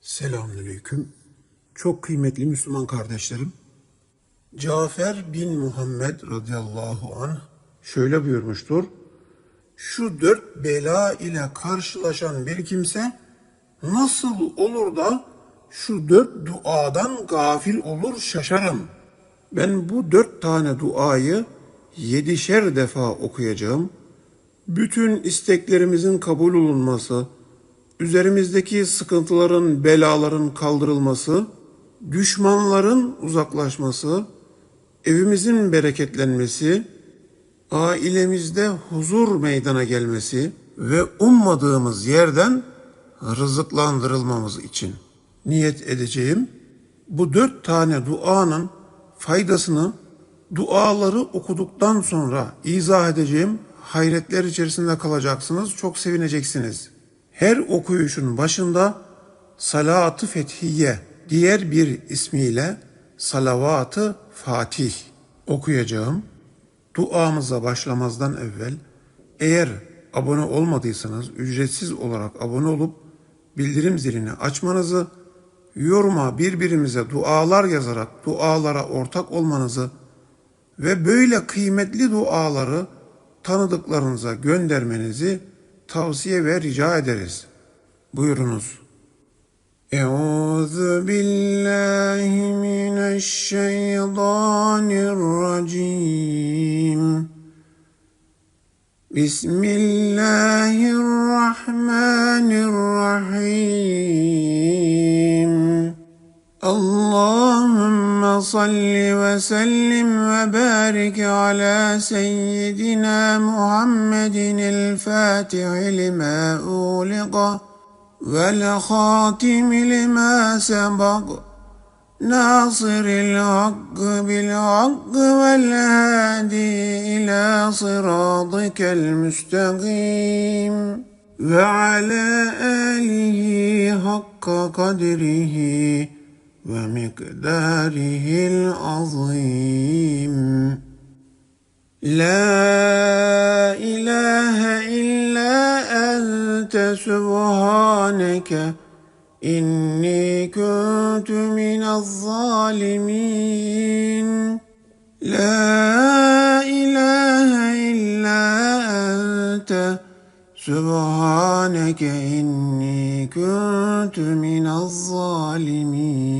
Selamünaleyküm. Çok kıymetli Müslüman kardeşlerim. Cafer bin Muhammed radıyallahu anh şöyle buyurmuştur. Şu dört bela ile karşılaşan bir kimse nasıl olur da şu dört duadan gafil olur şaşarım. Ben bu dört tane duayı yedişer defa okuyacağım. Bütün isteklerimizin kabul olunması, üzerimizdeki sıkıntıların, belaların kaldırılması, düşmanların uzaklaşması, evimizin bereketlenmesi, ailemizde huzur meydana gelmesi ve ummadığımız yerden rızıklandırılmamız için niyet edeceğim. Bu dört tane duanın faydasını duaları okuduktan sonra izah edeceğim. Hayretler içerisinde kalacaksınız, çok sevineceksiniz. Her okuyuşun başında salatı fethiye, diğer bir ismiyle salavatı fatih okuyacağım. Duamıza başlamazdan evvel eğer abone olmadıysanız ücretsiz olarak abone olup bildirim zilini açmanızı, yoruma birbirimize dualar yazarak dualara ortak olmanızı ve böyle kıymetli duaları tanıdıklarınıza göndermenizi tavsiye ve rica ederiz. Buyurunuz. Euzu billahi mineşşeytanirracim. Bismillahirrahmanirrahim. Allahümme فصل وسلم وبارك على سيدنا محمد الفاتح لما أغلق والخاتم لما سبق ناصر الحق بالحق والهادي إلى صراطك المستقيم وعلى آله حق قدره ومقداره العظيم. لا إله إلا أنت سبحانك إني كنت من الظالمين. لا إله إلا أنت سبحانك إني كنت من الظالمين.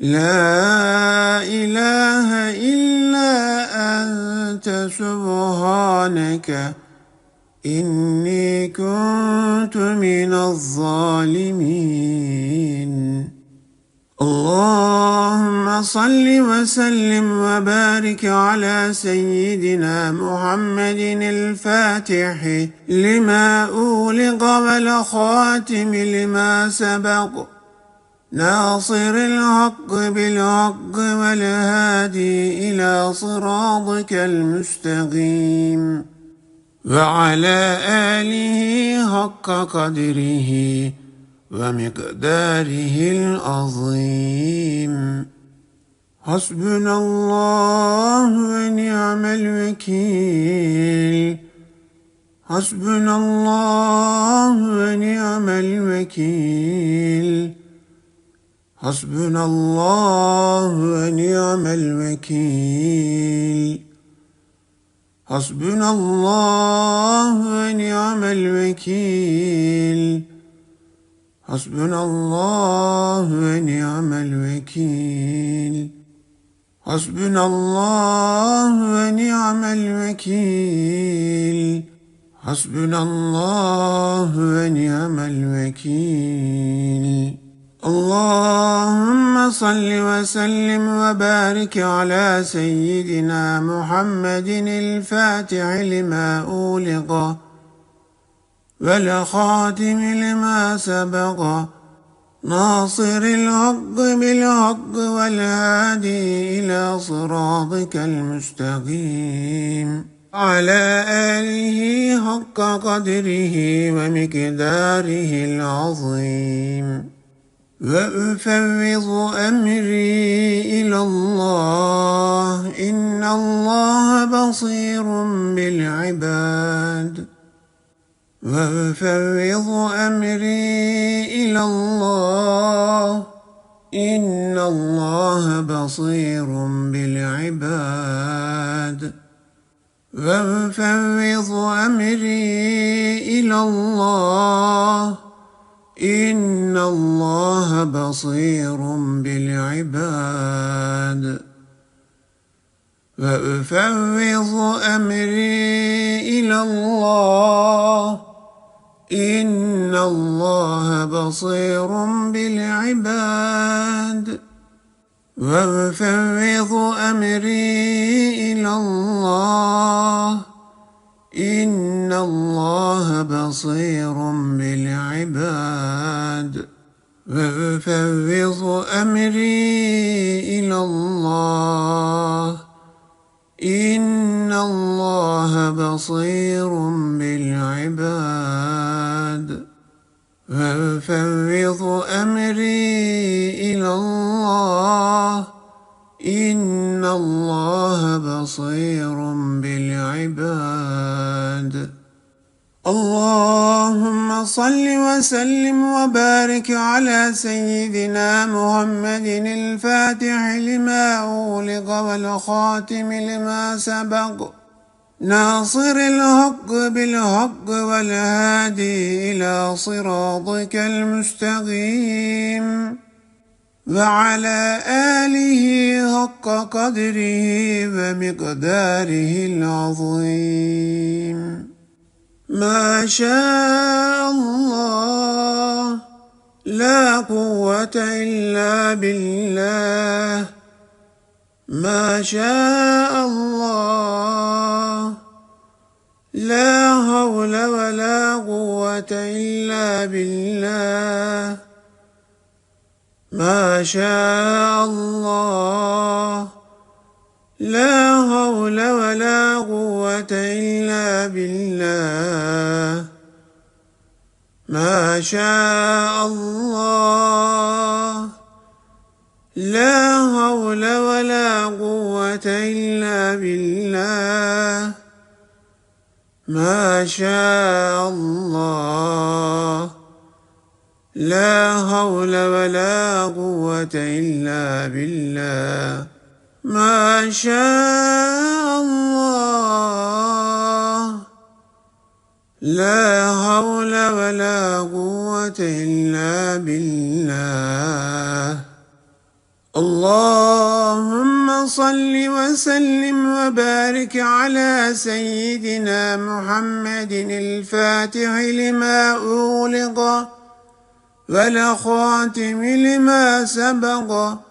لا إله إلا أنت سبحانك إني كنت من الظالمين. اللهم صل وسلم وبارك على سيدنا محمد الفاتح لما أولق والخاتم لما سبق. ناصر الحق بالحق والهادي إلى صراطك المستقيم وعلى آله حق قدره ومقداره العظيم حسبنا الله ونعم الوكيل حسبنا الله ونعم الوكيل Hasbunallahu ve ni'mel vekil. Hasbunallahu ve ni'mel vekil. Hasbunallahu ve ni'mel vekil. Hasbunallahu ve ni'mel vekil. Hasbunallahu ve ni'mel vekil. اللهم صل وسلم وبارك على سيدنا محمد الفاتح لما أولق والخاتم لما سبق ناصر الحق بالحق والهادي إلى صراطك المستقيم. على آله حق قدره ومقداره العظيم. وأفوض أمري إلى الله. إن الله بصير بالعباد. وأفوض أمري إلى الله. إن الله بصير بالعباد. وأفوض أمري إلى الله. إن الله بصير بالعباد. وأفوض أمري إلى الله. إن الله بصير بالعباد. وأفوض أمري إلى الله. إن الله بصير بالعباد وأفوض أمري إلى الله إن الله بصير بالعباد وأفوض أمري إلى الله إن الله بصير بالعباد اللهم صل وسلم وبارك على سيدنا محمد الفاتح لما أغلق والخاتم لما سبق. ناصر الحق بالحق والهادي إلى صراطك المستقيم. وعلى آله حق قدره ومقداره العظيم. ما شاء الله. لا قوة إلا بالله. ما شاء الله. لا حول ولا قوة إلا بالله. ما شاء الله. لا حول ولا قوة إلا بالله. ما شاء الله. لا حول ولا قوة إلا بالله. ما شاء الله. لا حول ولا قوة إلا بالله. ما شاء الله. لا حول ولا قوة إلا بالله. اللهم صل وسلم وبارك على سيدنا محمد الفاتح لما أغلق والخاتم لما سبق.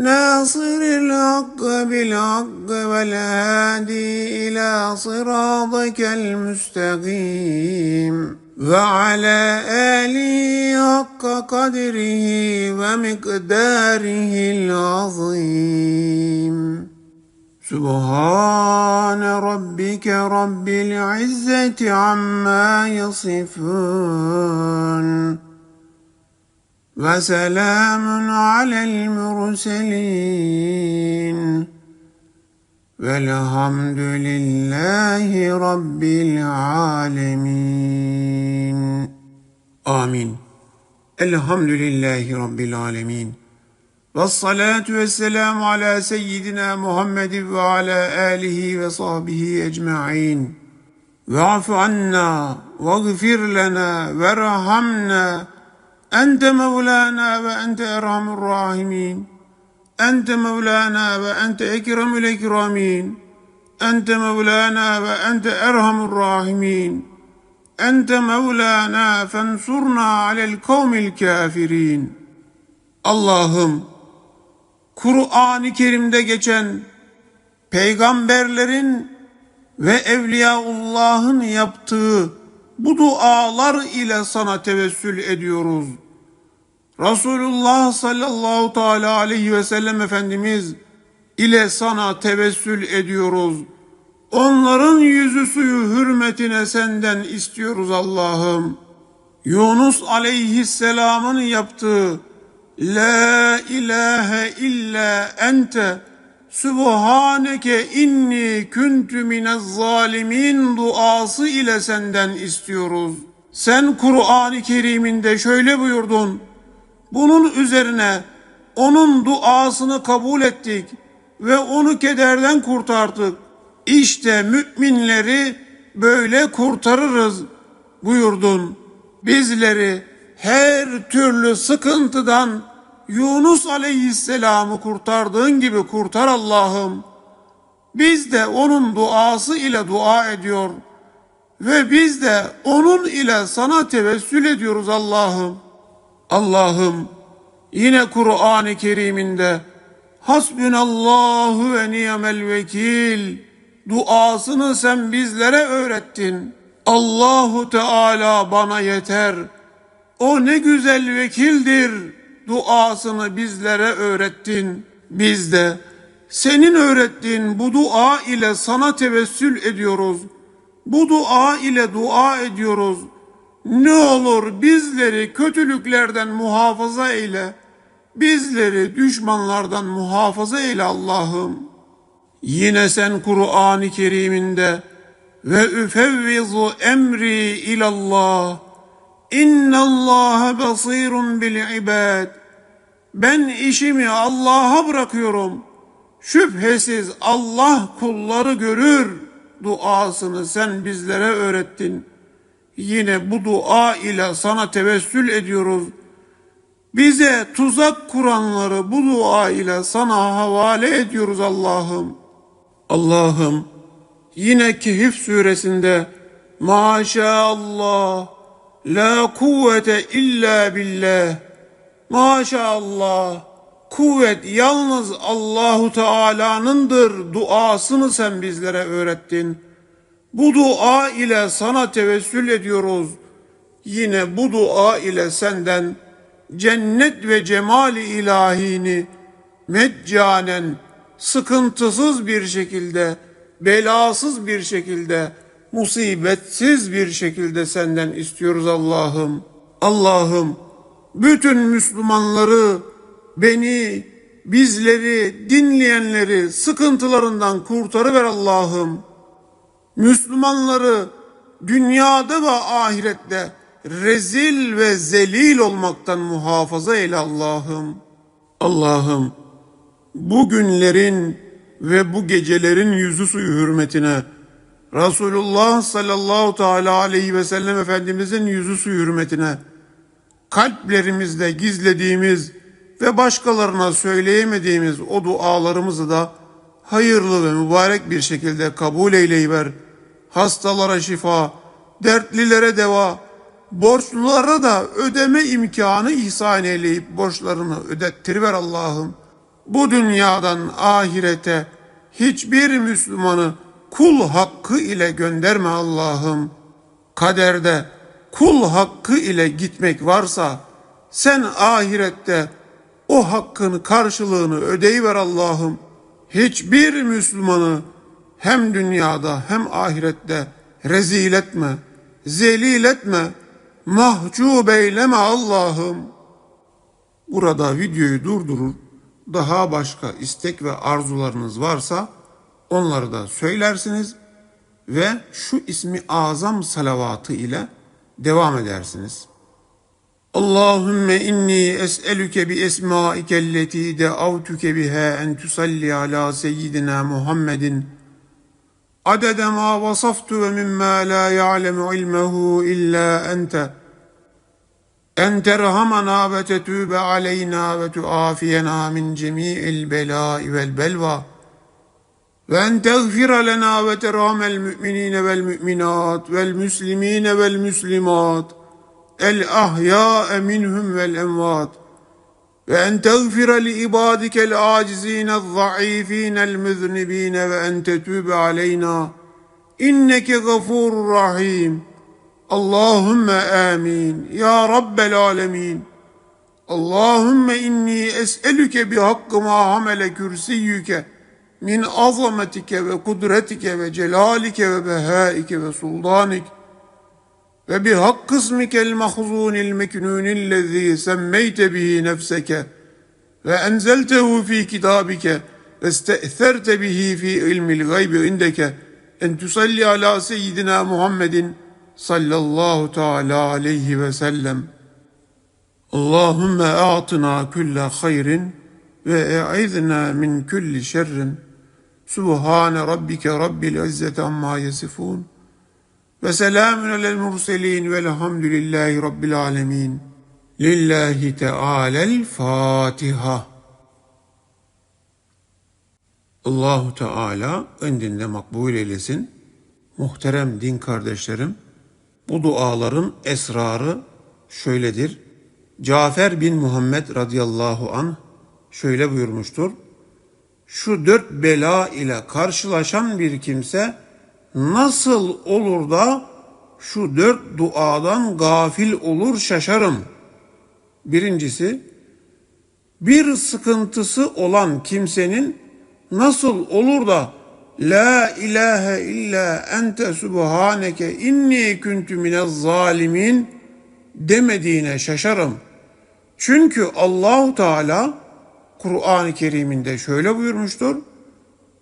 ناصر الحق بالحق والهادي إلى صراطك المستقيم. وعلى آله حق قدره ومقداره العظيم. سبحان ربك رب العزة عما يصفون. وسلام على المرسلين والحمد لله رب العالمين آمين الحمد لله رب العالمين والصلاة والسلام على سيدنا محمد وعلى آله وصحبه أجمعين واعف عنا واغفر لنا وارحمنا Ente Mevlana ve ente Erhamur Rahimin. Ente Mevlana ve ente Ekremül Ekremin. Ente Mevlana ve ente Erhamur Rahimin. Ente Mevlana fensurna alel kavmil. Allah'ım, Kur'an-ı Kerim'de geçen peygamberlerin ve Evliyaullah'ın yaptığı bu dualar ile sana tevessül ediyoruz. Resulullah sallallahu teala aleyhi ve sellem Efendimiz ile sana tevessül ediyoruz. Onların yüzü suyu hürmetine senden istiyoruz Allah'ım. Yunus aleyhisselamın yaptığı La ilahe illa ente Sübhaneke inni küntü minez zalimin duası ile senden istiyoruz. Sen Kur'an-ı Kerim'inde şöyle buyurdun. Bunun üzerine onun duasını kabul ettik ve onu kederden kurtardık. İşte müminleri böyle kurtarırız buyurdun. Bizleri her türlü sıkıntıdan Yunus aleyhisselamı kurtardığın gibi kurtar Allah'ım. Biz de onun duası ile dua ediyor ve biz de onun ile sana tevessül ediyoruz Allah'ım. Allah'ım yine Kur'an-ı Kerim'inde Hasbunallahu ve ni'mel vekil duasını sen bizlere öğrettin. Allahu Teala bana yeter. O ne güzel vekildir. Duasını bizlere öğrettin. Biz de senin öğrettiğin bu dua ile sana tevessül ediyoruz. Bu dua ile dua ediyoruz. Ne olur bizleri kötülüklerden muhafaza eyle. Bizleri düşmanlardan muhafaza eyle Allah'ım. Yine sen Kur'an-ı Kerim'inde ve üfevvizu emri ilallah. İnnallâhe basirun bil ibad. Ben işimi Allah'a bırakıyorum. Şüphesiz Allah kulları görür. Duasını sen bizlere öğrettin. Yine bu dua ile sana tevessül ediyoruz. Bize tuzak kuranları bu dua ile sana havale ediyoruz Allah'ım. Allah'ım yine Kehif suresinde Maşallah la kuvvete illa billah Maşallah kuvvet yalnız Allahu Teala'nındır duasını sen bizlere öğrettin. Bu dua ile sana tevessül ediyoruz. Yine bu dua ile senden cennet ve cemali ilahini meccanen sıkıntısız bir şekilde, belasız bir şekilde, musibetsiz bir şekilde senden istiyoruz Allah'ım. Allah'ım bütün Müslümanları, beni, bizleri, dinleyenleri sıkıntılarından kurtarıver Allah'ım. Müslümanları dünyada ve ahirette rezil ve zelil olmaktan muhafaza eyle Allah'ım. Allah'ım bu günlerin ve bu gecelerin yüzü suyu hürmetine Resulullah sallallahu teala aleyhi ve sellem Efendimizin yüzü suyu hürmetine kalplerimizde gizlediğimiz ve başkalarına söyleyemediğimiz o dualarımızı da hayırlı ve mübarek bir şekilde kabul eyleyiver. Hastalara şifa, dertlilere deva, borçlulara da ödeme imkanı ihsan eyleyip borçlarını ödettiriver Allah'ım. Bu dünyadan ahirete hiçbir Müslümanı kul hakkı ile gönderme Allah'ım. Kaderde kul hakkı ile gitmek varsa sen ahirette o hakkın karşılığını ödeyiver Allah'ım. Hiçbir Müslümanı hem dünyada hem ahirette rezil etme, zelil etme, mahcup eyleme Allah'ım. Burada videoyu durdurur, daha başka istek ve arzularınız varsa onları da söylersiniz ve şu ismi azam salavatı ile devam edersiniz. Allahümme inni es'elüke bi esmaike elleti de'avtüke biha en tusalli ala seyyidina Muhammedin. Adede ma vasaftu ve mimma la ya'lemu ilmehu illa ente. En terhamana ve tetube aleyna ve tuafiyena min cemi'il belai vel belva وأن تغفر لنا وترام المؤمنين والمؤمنات والمسلمين والمسلمات الأحياء منهم والأموات. وأن تغفر لعبادك العاجزين الضعيفين المذنبين وأن تتوب علينا. إنك غفور رحيم. اللهم آمين. يا رب العالمين. اللهم إني أسألك بحق ما حمل كرسيك min azametike ve kudretike ve celalike ve behaike ve sultanik ve bi hakkısmikel mahzunil meknunil lezî semmeyte bihi nefseke ve enzeltehu fi kitabike ve ste'therte bihi fi ilmil gaybi indeke en tusalli ala seyyidina Muhammedin sallallahu teala aleyhi ve sellem. Allahümme a'tına külle hayrin ve e'idna min külli şerrin. Subhane rabbike rabbil izzeti amma yasifun. Ve selamun alel murselin velhamdülillahi rabbil alemin. Lillahi Teala'l Fatiha. Allahu Teala indinde makbul eylesin. Muhterem din kardeşlerim, bu duaların esrarı şöyledir. Cafer bin Muhammed radıyallahu anh şöyle buyurmuştur. Şu dört bela ile karşılaşan bir kimse nasıl olur da şu dört duadan gafil olur şaşarım. Birincisi, bir sıkıntısı olan kimsenin nasıl olur da La ilahe illa ente subhaneke inni kuntu minez zalimin demediğine şaşarım. Çünkü Allahu Teala Kur'an-ı Kerim'inde şöyle buyurmuştur.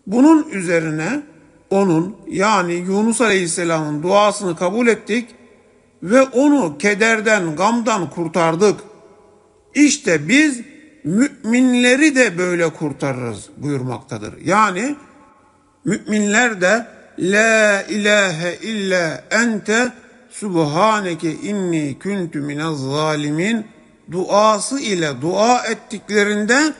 Bunun üzerine onun yani Yunus Aleyhisselam'ın duasını kabul ettik ve onu kederden, gamdan kurtardık. İşte biz müminleri de böyle kurtarırız buyurmaktadır. Yani müminler de La ilahe illa ente subhaneke inni kuntu minez zalimin duası ile dua ettiklerinde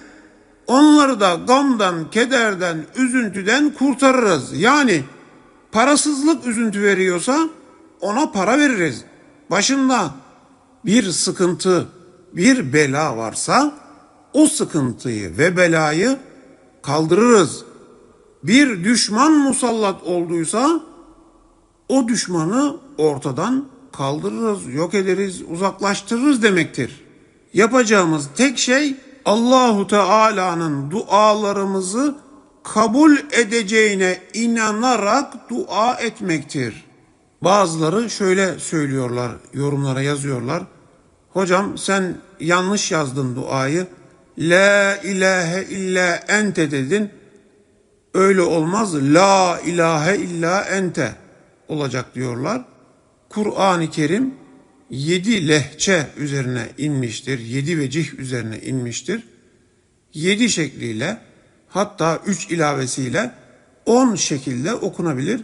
Onları da gamdan, kederden, üzüntüden kurtarırız. Yani parasızlık üzüntü veriyorsa ona para veririz. Başında bir sıkıntı, bir bela varsa o sıkıntıyı ve belayı kaldırırız. Bir düşman musallat olduysa o düşmanı ortadan kaldırırız, yok ederiz, uzaklaştırırız demektir. Yapacağımız tek şey Allahu Teala'nın dualarımızı kabul edeceğine inanarak dua etmektir. Bazıları şöyle söylüyorlar, yorumlara yazıyorlar. Hocam sen yanlış yazdın duayı. La ilahe illa ente dedin. Öyle olmaz. La ilahe illa ente olacak diyorlar. Kur'an-ı Kerim yedi lehçe üzerine inmiştir. Yedi vecih üzerine inmiştir. Yedi şekliyle hatta üç ilavesiyle on şekilde okunabilir.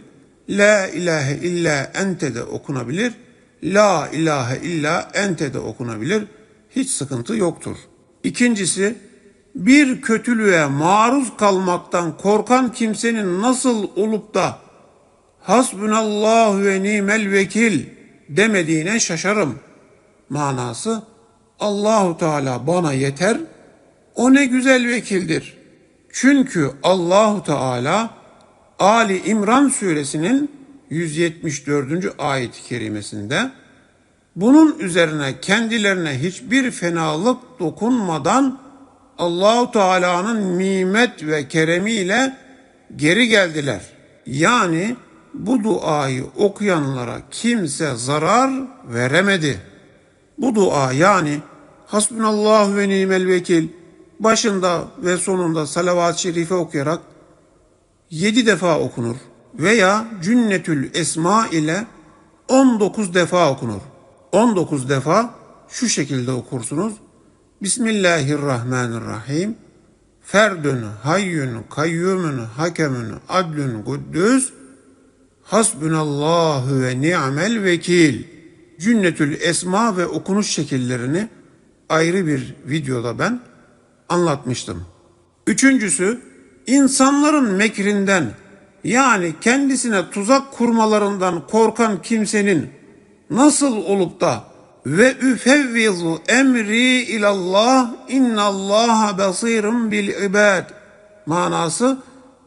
La ilahe illa ente de okunabilir. La ilahe illa ente de okunabilir. Hiç sıkıntı yoktur. İkincisi bir kötülüğe maruz kalmaktan korkan kimsenin nasıl olup da hasbunallahu ve nimel vekil demediğine şaşarım. Manası Allahu Teala bana yeter. O ne güzel vekildir. Çünkü Allahu Teala Ali İmran suresinin 174. ayet-i kerimesinde bunun üzerine kendilerine hiçbir fenalık dokunmadan Allahu Teala'nın nimet ve keremiyle geri geldiler. Yani bu duayı okuyanlara kimse zarar veremedi. Bu dua yani Hasbunallahu ve nimel vekil başında ve sonunda salavat-ı şerife okuyarak yedi defa okunur veya cünnetül esma ile 19 defa okunur. 19 defa şu şekilde okursunuz. Bismillahirrahmanirrahim. Ferdün, hayyün, kayyumun, hakemün, adlün, kuddüs, Hasbunallahu ve ni'mel vekil Cünnetül Esma ve okunuş şekillerini ayrı bir videoda ben anlatmıştım. Üçüncüsü insanların mekrinden yani kendisine tuzak kurmalarından korkan kimsenin nasıl olup da ve üfevvizu emri ilallah innallaha basirun bil ibad manası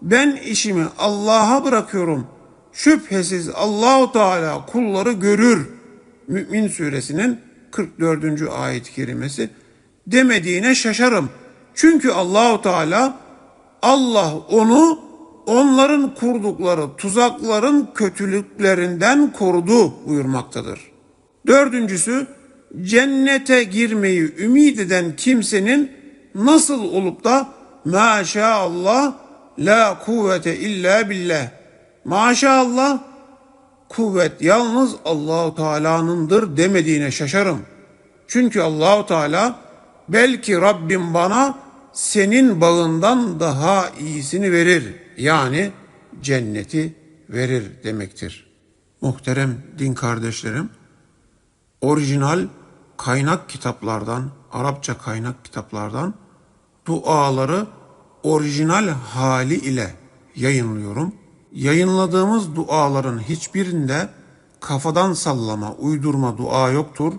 ben işimi Allah'a bırakıyorum. Şüphesiz Allahu Teala kulları görür. Mümin suresinin 44. ayet-i kerimesi demediğine şaşarım. Çünkü Allahu Teala Allah onu onların kurdukları tuzakların kötülüklerinden korudu buyurmaktadır. Dördüncüsü cennete girmeyi ümit eden kimsenin nasıl olup da maşallah la kuvvete illa billah maşallah kuvvet yalnız Allahu Teala'nındır demediğine şaşarım. Çünkü Allahu Teala belki Rabbim bana senin bağından daha iyisini verir. Yani cenneti verir demektir. Muhterem din kardeşlerim, orijinal kaynak kitaplardan, Arapça kaynak kitaplardan duaları orijinal hali ile yayınlıyorum. Yayınladığımız duaların hiçbirinde kafadan sallama, uydurma dua yoktur.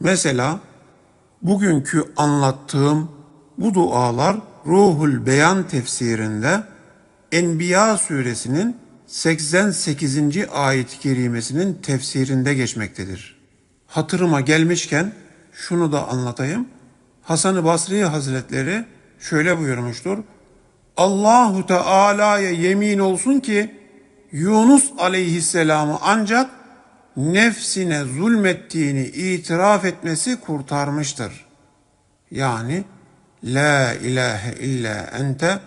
Mesela bugünkü anlattığım bu dualar Ruhul Beyan tefsirinde Enbiya suresinin 88. ayet-i kerimesinin tefsirinde geçmektedir. Hatırıma gelmişken şunu da anlatayım. Hasan-ı Basri Hazretleri şöyle buyurmuştur. Allahu Teala'ya yemin olsun ki Yunus aleyhisselamı ancak nefsine zulmettiğini itiraf etmesi kurtarmıştır. Yani La ilahe illa ente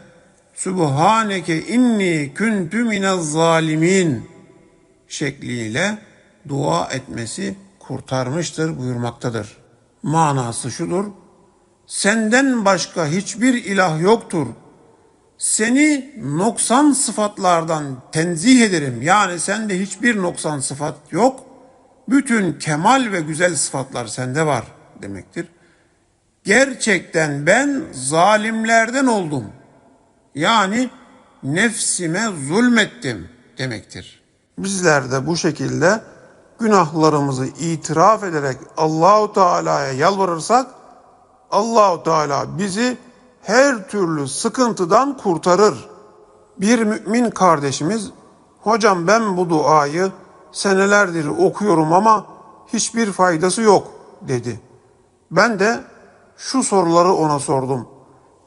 Subhaneke inni kuntu minez zalimin şekliyle dua etmesi kurtarmıştır buyurmaktadır. Manası şudur. Senden başka hiçbir ilah yoktur. Seni noksan sıfatlardan tenzih ederim. Yani sende hiçbir noksan sıfat yok. Bütün kemal ve güzel sıfatlar sende var demektir. Gerçekten ben zalimlerden oldum. Yani nefsime zulmettim demektir. Bizler de bu şekilde günahlarımızı itiraf ederek Allahu Teala'ya yalvarırsak Allahu Teala bizi her türlü sıkıntıdan kurtarır. Bir mümin kardeşimiz hocam ben bu duayı senelerdir okuyorum ama hiçbir faydası yok dedi. Ben de şu soruları ona sordum.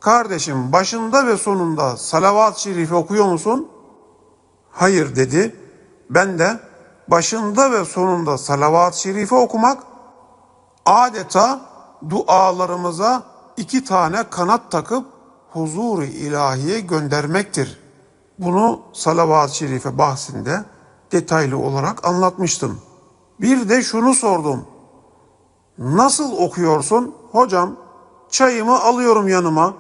Kardeşim başında ve sonunda salavat-ı şerifi okuyor musun? Hayır dedi. Ben de başında ve sonunda salavat-ı şerifi okumak adeta dualarımıza iki tane kanat takıp huzur-u ilahiye göndermektir. Bunu salavat-ı şerife bahsinde detaylı olarak anlatmıştım. Bir de şunu sordum. Nasıl okuyorsun? Hocam çayımı alıyorum yanıma.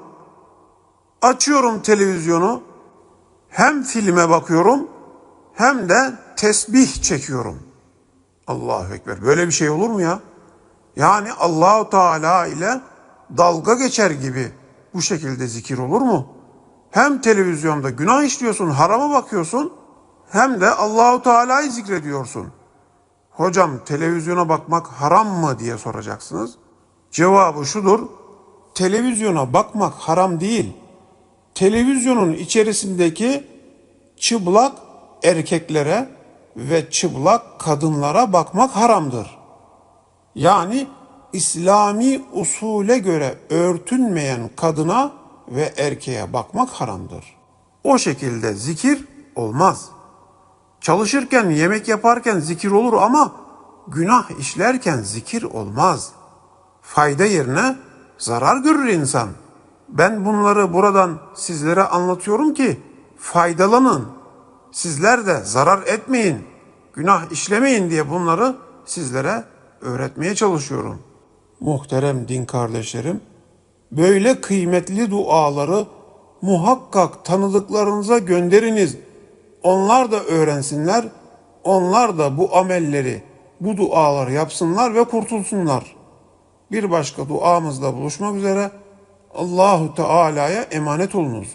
Açıyorum televizyonu. Hem filme bakıyorum hem de tesbih çekiyorum. Allahu Ekber. Böyle bir şey olur mu ya? Yani Allahu Teala ile dalga geçer gibi bu şekilde zikir olur mu? Hem televizyonda günah işliyorsun, harama bakıyorsun hem de Allahu Teala'yı zikrediyorsun. Hocam televizyona bakmak haram mı diye soracaksınız. Cevabı şudur. Televizyona bakmak haram değil. Televizyonun içerisindeki çıplak erkeklere ve çıplak kadınlara bakmak haramdır. Yani İslami usule göre örtünmeyen kadına ve erkeğe bakmak haramdır. O şekilde zikir olmaz. Çalışırken, yemek yaparken zikir olur ama günah işlerken zikir olmaz. Fayda yerine zarar görür insan. Ben bunları buradan sizlere anlatıyorum ki faydalanın. Sizler de zarar etmeyin, günah işlemeyin diye bunları sizlere öğretmeye çalışıyorum. Muhterem din kardeşlerim, böyle kıymetli duaları muhakkak tanıdıklarınıza gönderiniz. Onlar da öğrensinler, onlar da bu amelleri bu duaları yapsınlar ve kurtulsunlar. Bir başka duamızda buluşmak üzere Allahu Teala'ya emanet olunuz.